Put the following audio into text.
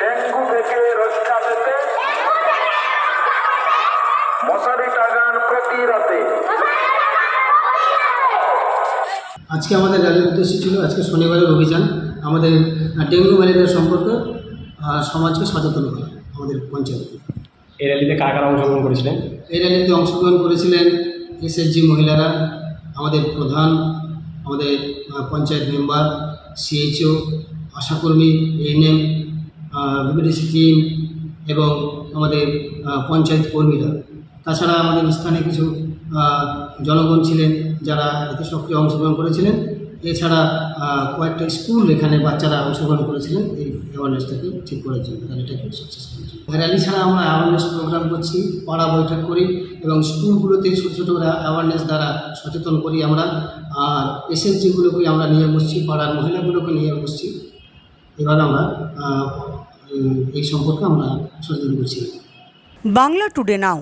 Dengue থেকে রক্ষা পেতে মশারি টাঙান প্রতি রাতে। আজকে আমাদের র্যালির উদ্দেশ্য ছিল আজকে শনিবারের অভিযান। আমাদের ডেঙ্গু ম্যালেরিয়া সম্পর্কে সমাজকে সচেতন করা আমাদের পঞ্চায়েতে। এই র্যালিতে কারা কারা অংশগ্রহণ করেছিলেন? এই র্যালিতে অংশগ্রহণ করেছিলেন এসএসজি মহিলারা আমাদের প্রধান আমাদের পঞ্চায়েত মেম্বার সিএইচও আশাকর্মী এএনএম বিবিডিসি টিম এবং আমাদের পঞ্চায়েত কর্মীরা। তাছাড়া আমাদের স্থানে কিছু জনগণ ছিলেন যারা এতে সক্রিয় অংশগ্রহণ করেছিলেন। এছাড়া কয়েকটা স্কুল এখানে বাচ্চারা অংশগ্রহণ করেছিলেন। এই অ্যাওয়ারনেসটাকে ঠিক করার জন্য র্যালিটাকে সাকসেস করার র্যালি ছাড়া আমরা অ্যাওয়ারনেস প্রোগ্রাম করছি, পাড়া বৈঠক করি এবং স্কুলগুলোতে ছোটো ছোটো অ্যাওয়ারনেস দ্বারা সচেতন করি আমরা। আর এসএসজিগুলোকে আমরা নিয়ে বসছি, পাড়ার মহিলাগুলোকে নিয়ে বসছি। এভাবে আমরা এই সম্পর্কে আমরা সচেতন করছি। বাংলা টুডে নাও